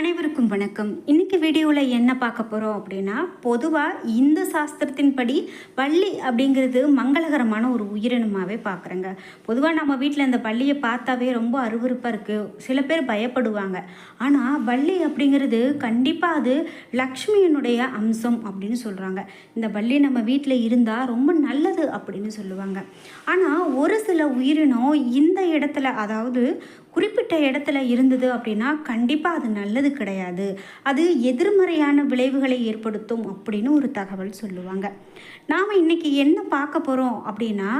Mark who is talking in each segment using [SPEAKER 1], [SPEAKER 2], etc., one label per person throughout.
[SPEAKER 1] அனைவருக்கும் வணக்கம். இன்னைக்கு வீடியோவில் என்ன பார்க்க போகிறோம் அப்படின்னா பொதுவாக இந்த சாஸ்திரத்தின்படி வள்ளி அப்படிங்கிறது மங்களகரமான ஒரு உயிரினமாகவே பார்க்குறேங்க. பொதுவாக நம்ம வீட்டில் இந்த பள்ளியை பார்த்தாவே ரொம்ப அருவருப்பாக இருக்குது சில பேர் பயப்படுவாங்க. ஆனால் வள்ளி அப்படிங்கிறது கண்டிப்பாக அது லக்ஷ்மியினுடைய அம்சம் அப்படின்னு சொல்கிறாங்க இந்த வள்ளி நம்ம வீட்டில் இருந்தால் ரொம்ப நல்லது அப்படின்னு சொல்லுவாங்க. ஆனால் ஒரு சில உயிரினம் இந்த இடத்துல அதாவது குறிப்பிட்ட இடத்துல இருந்தது அப்படின்னா கண்டிப்பாக அது நல்லது கிடையாது. அது எதிர்மறையான விளைவுகளை ஏற்படுத்தும் அப்படின்னு ஒரு தகவல் சொல்லுவாங்க. நாம் இன்றைக்கி என்ன பார்க்க போகிறோம் அப்படின்னா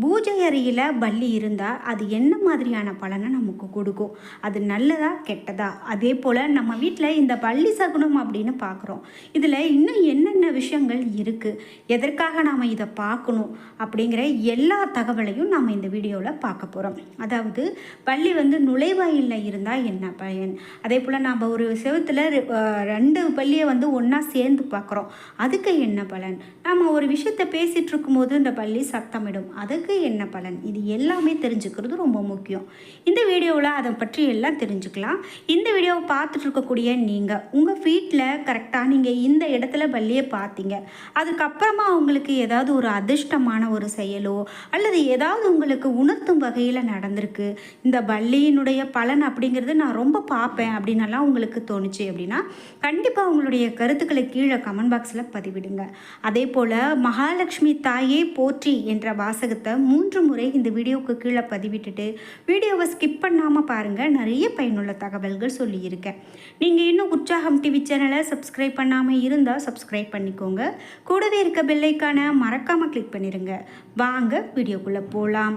[SPEAKER 1] பூஜை அறையில் பள்ளி இருந்தால் அது என்ன மாதிரியான பலனை நமக்கு கொடுக்கும்? அது நல்லதா கெட்டதா? அதே போல் நம்ம வீட்டில் இந்த பள்ளி சகுனம் அப்படின்னு பார்க்குறோம் இதில் இன்னும் என்னென்ன விஷயங்கள் இருக்குது எதற்காக நாம் இதை பார்க்கணும்? அப்படிங்கிற எல்லா தகவலையும் நாம் இந்த வீடியோவில் பார்க்க போகிறோம் அதாவது பள்ளி வந்து நுழைவாயிலில் இருந்தால் என்ன பயன்? அதே போல் நாம் ஒரு செவத்தில் ரெண்டு பள்ளியை வந்து ஒன்றா சேர்ந்து பார்க்குறோம் அதுக்கு என்ன பலன்? நாம் ஒரு விஷயத்தை பேசிகிட்டு இருக்கும்போது இந்த பள்ளி சத்தமிடும். அதுக்கு என்ன பலன்? இது எல்லாமே தெரிஞ்சுக்கிறது ரொம்ப முக்கியம். இந்த வீடியோவில் அதை பற்றி எல்லாம் தெரிஞ்சுக்கலாம். இந்த வீடியோவை பார்த்துட்டு இருக்கக்கூடிய நீங்கள் உங்கள் வீட்டில் கரெக்டாக நீங்கள் இந்த இடத்துல பள்ளியை பார்த்தீங்க. அதுக்கப்புறமா உங்களுக்கு ஏதாவது ஒரு அதிர்ஷ்டமான ஒரு செயலோ அல்லது ஏதாவது உங்களுக்கு உணர்த்தும் வகையில் நடந்திருக்கு இந்த பள்ளியினுடைய பலன் அப்படிங்கிறது நான் ரொம்ப பார்ப்பேன் அப்படின்னலாம் உங்களுக்கு தோணுச்சு அப்படின்னா கண்டிப்பாக உங்களுடைய கருத்துக்களை கீழே கமெண்ட் பாக்ஸில் பதிவிடுங்க. அதே போல் மகாலட்சுமி தாயே போற்றி என்ற வாசகத்தை மூன்று முறை இந்த வீடியோவுக்கு கீழே பதிவிட்டுட்டு வீடியோவை ஸ்கிப் பண்ணாமல் பாருங்கள் நிறைய பயனுள்ள தகவல்கள் சொல்லியிருக்கேன் நீங்கள் இன்னும் உற்சாகம் டிவி சேனலை சப்ஸ்கிரைப் பண்ணாமல் இருந்தால் சப்ஸ்கிரைப் பண்ணிக்கோங்க. கூடவே இருக்க பெல்லைக்கான மறக்காமல் கிளிக் பண்ணிடுங்க வாங்க வீடியோக்குள்ளே போகலாம்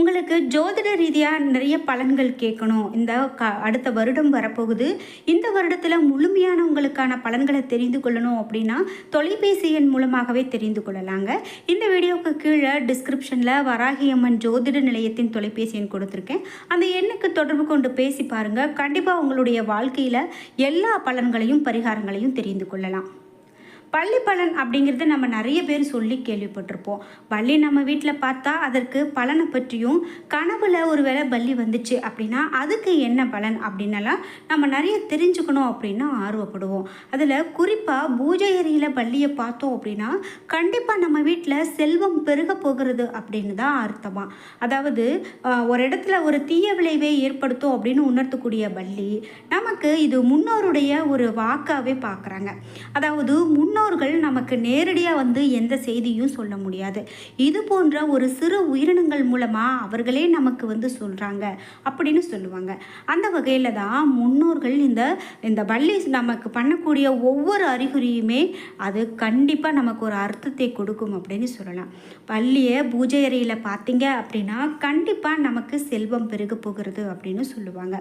[SPEAKER 1] உங்களுக்கு ஜோதிட ரீதியாக நிறைய பலன்கள் கேட்கணும். இந்த க அடுத்த வருடம் வரப்போகுது. இந்த வருடத்தில் முழுமையான உங்களுக்கான பலன்களை தெரிந்து கொள்ளணும் அப்படின்னா தொலைபேசி எண் மூலமாகவே தெரிந்து கொள்ளலாங்க. இந்த வீடியோவுக்கு கீழே டிஸ்கிரிப்ஷனில் வராகியம்மன் ஜோதிட நிலையத்தின் தொலைபேசி எண் கொடுத்துருக்கேன். அந்த எண்ணுக்கு தொடர்பு கொண்டு பேசி பாருங்கள் கண்டிப்பாக உங்களுடைய வாழ்க்கையில் எல்லா பலன்களையும் பரிகாரங்களையும் தெரிந்து கொள்ளலாம். பள்ளி பலன் அப்படிங்கிறது நம்ம நிறைய பேர் சொல்லி கேள்விப்பட்டிருப்போம். பள்ளி நம்ம வீட்டில் பார்த்தா அதற்கு பலனை பற்றியும் கனவுல ஒரு வேளை பள்ளி வந்துச்சு அப்படின்னா அதுக்கு என்ன பலன் அப்படின்னலாம் நம்ம நிறைய தெரிஞ்சுக்கணும் அப்படின்னு ஆர்வப்படுவோம். அதில் குறிப்பாக பூஜை அறையில் பள்ளியை பார்த்தோம் அப்படின்னா கண்டிப்பாக நம்ம வீட்டில் செல்வம் பெருக போகிறது அப்படின்னு தான் அர்த்தமாக அதாவது ஒரு இடத்துல ஒரு தீய விளைவை ஏற்படுத்தும் அப்படின்னு உணர்த்தக்கூடிய பள்ளி நமக்கு இது முன்னோருடைய ஒரு வாக்காகவே பார்க்குறாங்க. அதாவது முன்னோர்கள் நமக்கு நேரடியாக வந்து எந்த செய்தியும் சொல்ல முடியாது. இது போன்ற ஒரு சிறு உயிரினங்கள் மூலமாக அவர்களே நமக்கு வந்து சொல்கிறாங்க அப்படின்னு சொல்லுவாங்க. அந்த வகையில் தான் முன்னோர்கள் இந்த இந்த பள்ளி நமக்கு பண்ணக்கூடிய ஒவ்வொரு அறிகுறியுமே அது கண்டிப்பாக நமக்கு ஒரு அர்த்தத்தை கொடுக்கும் அப்படின்னு சொல்லலாம். பள்ளியை பூஜை அறையில் பார்த்தீங்க அப்படின்னா கண்டிப்பாக நமக்கு செல்வம் பெருக போகிறது அப்படின்னு சொல்லுவாங்க.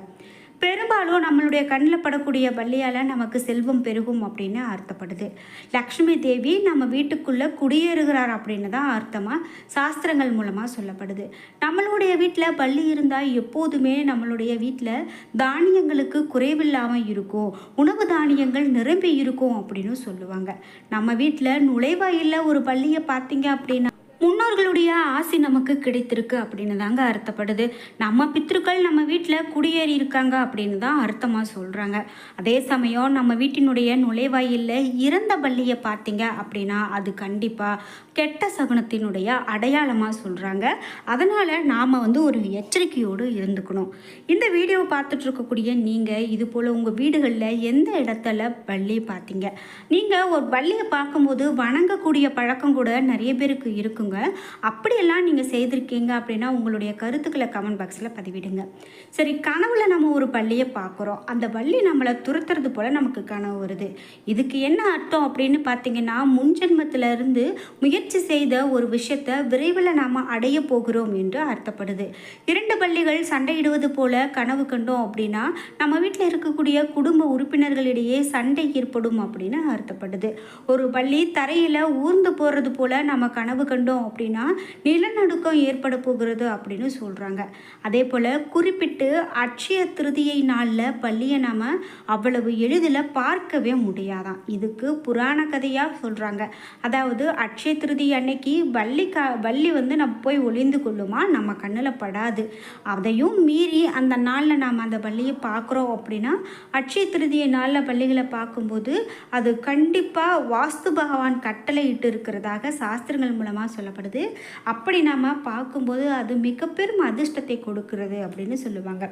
[SPEAKER 1] பெரும்பாலும் நம்மளுடைய கண்ணில் படக்கூடிய பள்ளியால் நமக்கு செல்வம் பெருகும் அப்படின்னு அர்த்தப்படுது. லக்ஷ்மி தேவி நம்ம வீட்டுக்குள்ளே குடியேறுகிறார் அப்படின்னு தான் அர்த்தமாக சாஸ்திரங்கள் மூலமாக சொல்லப்படுது. நம்மளுடைய வீட்டில் பள்ளி இருந்தால் எப்போதுமே நம்மளுடைய வீட்டில் தானியங்களுக்கு குறைவில்லாமல் இருக்கும் உணவு தானியங்கள் நிரம்பி இருக்கும் அப்படின்னு சொல்லுவாங்க. நம்ம வீட்டில் நுழைவாயிலில் ஒரு பள்ளியை பார்த்தீங்க அப்படின்னா முன்னோர்களுடைய ஆசி நமக்கு கிடைத்திருக்கு அப்படின்னு தாங்க அர்த்தப்படுது. நம்ம பித்ருக்கள் நம்ம வீட்டில் குடியேறி இருக்காங்க அப்படின்னு தான் அர்த்தமாக சொல்கிறாங்க அதே சமயம் நம்ம வீட்டினுடைய நுழைவாயிலில் இறந்த பள்ளியை பார்த்தீங்க அப்படின்னா அது கண்டிப்பாக கெட்ட சகுனத்தினுடைய அடையாளமாக சொல்கிறாங்க அதனால் நாம் வந்து ஒரு எச்சரிக்கையோடு இருந்துக்கணும். இந்த வீடியோவை பார்த்துட்டு இருக்கக்கூடிய நீங்கள் இது போல் உங்கள் வீடுகளில் எந்த இடத்துல பள்ளி பார்த்தீங்க? நீங்கள் ஒரு பள்ளியை பார்க்கும்போது வணங்கக்கூடிய பழக்கம் கூட நிறைய பேருக்கு இருக்குங்க. அப்படியெல்லாம் நீங்கள் செய்திருக்கீங்க அப்படின்னா உங்களுடைய கருத்துக்களை கமெண்ட் பாக்ஸில் பதிவிடுங்க. சரி கனவுல நம்ம ஒரு பள்ளியை பார்க்குறோம் அந்த பள்ளி நம்மளை துரத்துறது போல் நமக்கு கனவு வருது. இதுக்கு என்ன அர்த்தம் அப்படின்னு பார்த்தீங்கன்னா முன்ஜென்மத்துல இருந்து முயற்சி செய்த ஒரு விஷயத்தை விரைவில் நாம் அடைய போகிறோம் என்று அர்த்தப்படுது. இரண்டு பள்ளிகள் சண்டையிடுவது போல கனவு கண்டோம் அப்படின்னா நம்ம வீட்டில் இருக்கக்கூடிய குடும்ப உறுப்பினர்களிடையே சண்டை ஏற்படும் அப்படின்னு அர்த்தப்படுது. ஒரு பள்ளி தரையில் ஊர்ந்து போகிறது போல நம்ம கனவு கண்டோம் பார்த்தோம் அப்படின்னா நிலநடுக்கம் ஏற்பட போகிறது அப்படின்னு சொல்கிறாங்க அதே போல் குறிப்பிட்டு அட்சய திருதியை நாளில் பள்ளியை நாம் அவ்வளவு எளிதில் பார்க்கவே முடியாதாம். இதுக்கு புராண கதையாக சொல்கிறாங்க அதாவது அட்சய திருதி அன்னைக்கு வள்ளி கா வள்ளி வந்து நம்ம போய் ஒளிந்து கொள்ளுமா? நம்ம கண்ணில் படாது. அதையும் மீறி அந்த நாளில் நாம் அந்த பள்ளியை பார்க்குறோம் அப்படின்னா அட்சய திருதியை நாளில் பள்ளிகளை பார்க்கும்போது அது கண்டிப்பாக வாஸ்து பகவான் கட்டளை இட்டு இருக்கிறதாக சாஸ்திரங்கள் மூலமாக சொல்லப்படுது. அப்படி நாம் பார்க்கும்போது அது மிக பெரும் அதிர்ஷ்டத்தை கொடுக்கிறது அப்படின்னு சொல்லுவாங்க.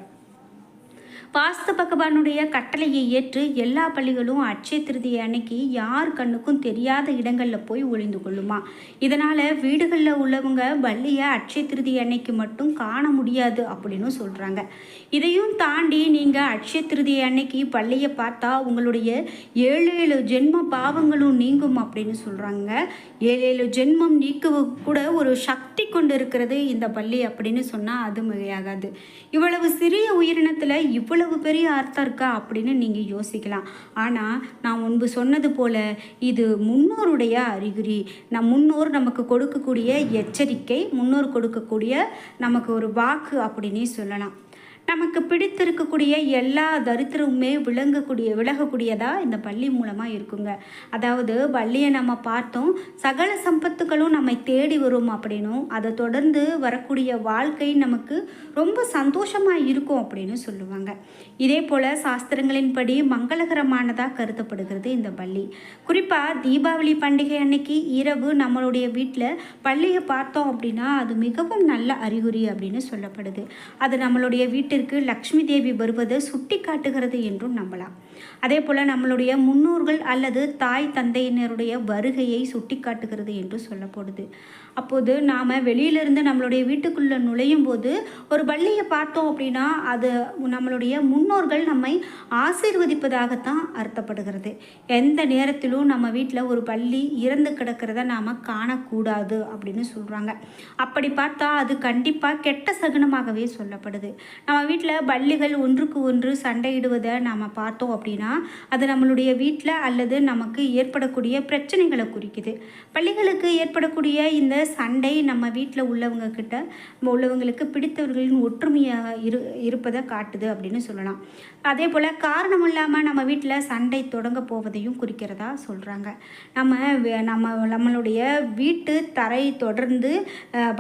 [SPEAKER 1] வாஸ்து பகவானுடைய கட்டளையை ஏற்று எல்லா பள்ளிகளும் அட்சய திருதியை அன்னைக்கு யார் கண்ணுக்கும் தெரியாத இடங்களில் போய் ஒளிந்து கொள்ளுமா? இதனால் வீடுகளில் உள்ளவங்க பள்ளியை அட்சய திருதி அன்னைக்கு மட்டும் காண முடியாது அப்படின்னு சொல்கிறாங்க இதையும் தாண்டி நீங்கள் அட்சய திருதி அன்னைக்கு பள்ளியை பார்த்தா உங்களுடைய ஏழு ஏழு ஜென்ம பாவங்களும் நீங்கும் அப்படின்னு சொல்கிறாங்க ஏழு ஏழு ஜென்மம் நீக்க கூட ஒரு சக்தி கொண்டு இருக்கிறது இந்த பள்ளி அப்படின்னு சொன்னால் அது மிகையாகாது. இவ்வளவு சிறிய உயிரினத்தில் இவ்வளவு பெரிய அர்த்தம் இருக்கா அப்படின்னு நீங்கள் யோசிக்கலாம். ஆனால் நான் முன்பு சொன்னது போல் இது முன்னோருடைய அறிகுறி. நம் முன்னோர் நமக்கு கொடுக்கக்கூடிய எச்சரிக்கை முன்னோர் கொடுக்கக்கூடிய நமக்கு ஒரு வாக்கு அப்படின்னே சொல்லலாம். நமக்கு பிடித்திருக்கக்கூடிய எல்லா தரித்திரமுமே விளங்கக்கூடிய விலகக்கூடியதாக இந்த பள்ளி மூலமாக இருக்குங்க. அதாவது பள்ளியை நம்ம பார்த்தோம் சகல சம்பத்துகளும் நம்மை தேடி வரும் அப்படின்னும் அதை தொடர்ந்து வரக்கூடிய வாழ்க்கை நமக்கு ரொம்ப சந்தோஷமாக இருக்கும் அப்படின்னு சொல்லுவாங்க. இதே போல் சாஸ்திரங்களின்படி மங்களகரமானதாக கருதப்படுகிறது இந்த பள்ளி. குறிப்பாக தீபாவளி பண்டிகை அன்னைக்கு இரவு நம்மளுடைய வீட்டில் பள்ளியை பார்த்தோம் அப்படின்னா அது மிகவும் நல்ல அறிகுறி அப்படின்னு சொல்லப்படுது. அது நம்மளுடைய வீட்டு வீட்டிற்கு லக்ஷ்மி தேவி வருவது சுட்டி காட்டுகிறது என்றும் நம்பலாம். அதே போல் நம்மளுடைய முன்னோர்கள் அல்லது தாய் தந்தையினருடைய வருகையை சுட்டி காட்டுகிறது என்று சொல்லப்படுது. அப்போது நாம் வெளியிலிருந்து நம்மளுடைய வீட்டுக்குள்ளே நுழையும் போது ஒரு பள்ளியை பார்த்தோம் அப்படின்னா அது நம்மளுடைய முன்னோர்கள் நம்மை ஆசீர்வதிப்பதாகத்தான் அர்த்தப்படுகிறது. எந்த நேரத்திலும் நம்ம வீட்டில் ஒரு பள்ளி இறந்து கிடக்கிறத நாம் காணக்கூடாது அப்படின்னு சொல்கிறாங்க அப்படி பார்த்தா அது கண்டிப்பாக கெட்ட சகுனமாகவே சொல்லப்படுது. நம்ம வீட்டில் பள்ளிகள் ஒன்றுக்கு ஒன்று சண்டையிடுவதை நாம் பார்த்தோம் அப்படின்னா அது நம்மளுடைய வீட்டில் அல்லது நமக்கு ஏற்படக்கூடிய பிரச்சனைகளை குறிக்குது. பள்ளிகளுக்கு ஏற்படக்கூடிய இந்த சண்டை நம்ம வீட்டில் உள்ளவங்க கிட்ட உள்ளவங்களுக்கு பிடித்தவர்களின் ஒற்றுமையாக இரு இருப்பதை காட்டுது அப்படின்னு சொல்லலாம். அதே போல் காரணம் இல்லாமல் நம்ம வீட்டில் சண்டை தொடங்க போவதையும் குறிக்கிறதா சொல்கிறாங்க நம்ம நம்ம நம்மளுடைய வீட்டு தரை தொடர்ந்து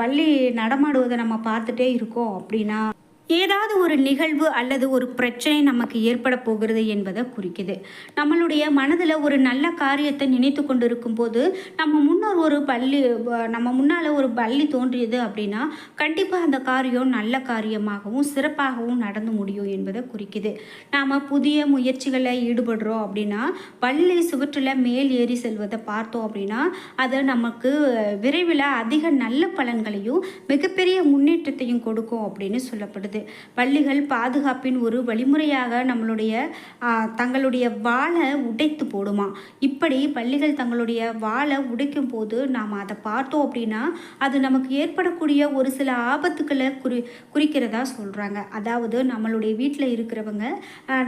[SPEAKER 1] பள்ளி நடமாடுவதை நம்ம பார்த்துட்டே இருக்கோம் அப்படின்னா ஏதாவது ஒரு நிகழ்வு அல்லது ஒரு பிரச்சனை நமக்கு ஏற்பட போகிறது என்பதை குறிக்குது. நம்மளுடைய மனதில் ஒரு நல்ல காரியத்தை நினைத்து கொண்டிருக்கும் போது நம்ம முன்னோர் ஒரு பள்ளி நம்ம முன்னால் ஒரு பள்ளி தோன்றியது அப்படின்னா கண்டிப்பாக அந்த காரியம் நல்ல காரியமாகவும் சிறப்பாகவும் நடந்து முடியும் என்பதை குறிக்குது. நாம் புதிய முயற்சிகளில் ஈடுபடுறோம் அப்படின்னா பள்ளி சுவற்றில் மேல் ஏறி செல்வதை பார்த்தோம் அப்படின்னா அது நமக்கு விரைவில் அதிக நல்ல பலன்களையும் மிகப்பெரிய முன்னேற்றத்தையும் கொடுக்கும் அப்படின்னு சொல்லப்படுது. பள்ளிகள் பாதுகாப்பின் ஒரு வழிமுறையாக நம்மளுடைய தங்களுடைய வாழை உடைத்து போடுமா? இப்படி பள்ளிகள் தங்களுடைய வாழை உடைக்கும் போது நாம் அதை பார்த்தோம் அப்படின்னா அது நமக்கு ஏற்படக்கூடிய ஒரு சில ஆபத்துக்களை குறி குறிக்கிறதா சொல்கிறாங்க அதாவது நம்மளுடைய வீட்டில் இருக்கிறவங்க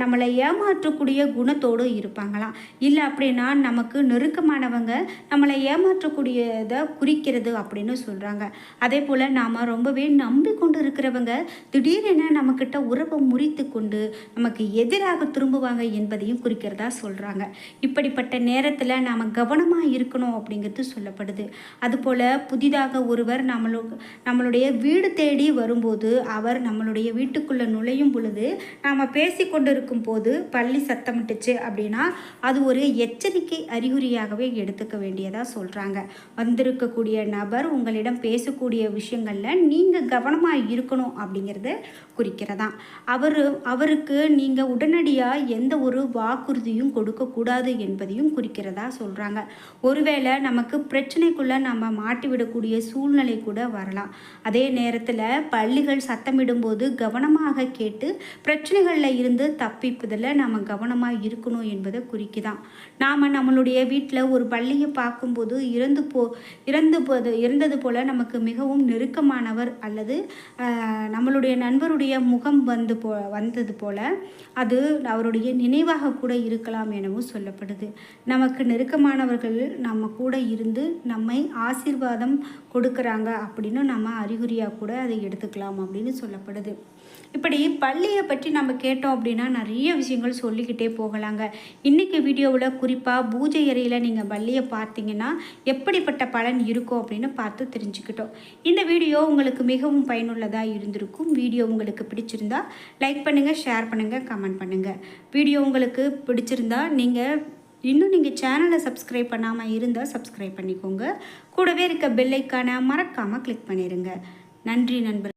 [SPEAKER 1] நம்மளை ஏமாற்றக்கூடிய குணத்தோடு இருப்பாங்களாம். இல்லை அப்படின்னா நமக்கு நெருக்கமானவங்க நம்மளை ஏமாற்றக்கூடியதை குறிக்கிறது அப்படின்னு சொல்கிறாங்க அதே போல் நாம் ரொம்பவே நம்பிக்கொண்டு இருக்கிறவங்க திடீர் திடீரென நம்மக்கிட்ட உறவை முறித்து கொண்டு நமக்கு எதிராக திரும்புவாங்க என்பதையும் குறிக்கிறதா சொல்கிறாங்க இப்படிப்பட்ட நேரத்தில் நாம் கவனமாக இருக்கணும் அப்படிங்கிறது சொல்லப்படுது. அதுபோல் புதிதாக ஒருவர் நம்மளு நம்மளுடைய வீடு தேடி வரும்போது அவர் நம்மளுடைய வீட்டுக்குள்ளே நுழையும் பொழுது நாம் பேசி கொண்டிருக்கும் போது பள்ளி சத்தமிட்டுச்சு அப்படின்னா அது ஒரு எச்சரிக்கை அறிகுறியாகவே எடுத்துக்க வேண்டியதாக சொல்கிறாங்க வந்திருக்கக்கூடிய நபர் உங்களிடம் பேசக்கூடிய விஷயங்களில் நீங்கள் கவனமாக இருக்கணும் அப்படிங்கிறது குறிக்கிறதா. அவர் அவருக்கு நீங்கள் உடனடியாக எந்த ஒரு வாக்குறுதியும் கொடுக்கக்கூடாது என்பதையும் குறிக்கிறதா சொல்கிறாங்க ஒருவேளை நமக்கு பிரச்சனைக்குள்ளே நம்ம மாட்டிவிடக்கூடிய சூழ்நிலை கூட வரலாம். அதே நேரத்தில் பள்ளிகள் சத்தமிடும்போது கவனமாக கேட்டு பிரச்சனைகளில் இருந்து தப்பிப்பதில் நம்ம கவனமாக இருக்கணும் என்பதை குறிக்குதான் நாம் நம்மளுடைய வீட்டில் ஒரு பள்ளியை பார்க்கும்போது இறந்து போ இறந்து போது இறந்தது போல் நமக்கு மிகவும் நெருக்கமானவர் அல்லது நம்மளுடைய நன் நண்பருடைய முகம் வந்து போ வந்தது போல அது அவருடைய நினைவாக கூட இருக்கலாம் எனவும் சொல்லப்படுது. நமக்கு நெருக்கமானவர்கள் நம்ம கூட இருந்து நம்மை ஆசீர்வாதம் கொடுக்குறாங்க அப்படின்னு நம்ம அறிகுறியாக கூட அதை எடுத்துக்கலாம் அப்படின்னு சொல்லப்படுது. இப்படி பள்ளியை பற்றி நம்ம கேட்டோம் அப்படின்னா நிறைய விஷயங்கள் சொல்லிக்கிட்டே போகலாங்க. இன்றைக்கி வீடியோவில் குறிப்பாக பூஜை அறையில் நீங்கள் பள்ளியை பார்த்தீங்கன்னா எப்படிப்பட்ட பலன் இருக்கும் அப்படின்னு பார்த்து தெரிஞ்சுக்கிட்டோம். இந்த வீடியோ உங்களுக்கு மிகவும் பயனுள்ளதாக இருந்திருக்கும். வீடியோ உங்களுக்கு பிடிச்சிருந்தா லைக் பண்ணுங்கள் ஷேர் பண்ணுங்கள் கமெண்ட் பண்ணுங்கள் வீடியோ உங்களுக்கு பிடிச்சிருந்தா நீங்கள் இன்னும் நீங்கள் சேனலை சப்ஸ்கிரைப் பண்ணாமல் இருந்தால் சப்ஸ்கிரைப் பண்ணிக்கோங்க. கூடவே இருக்க பெல்லைக்கான மறக்காமல் கிளிக் பண்ணிடுங்க நன்றி நண்பர்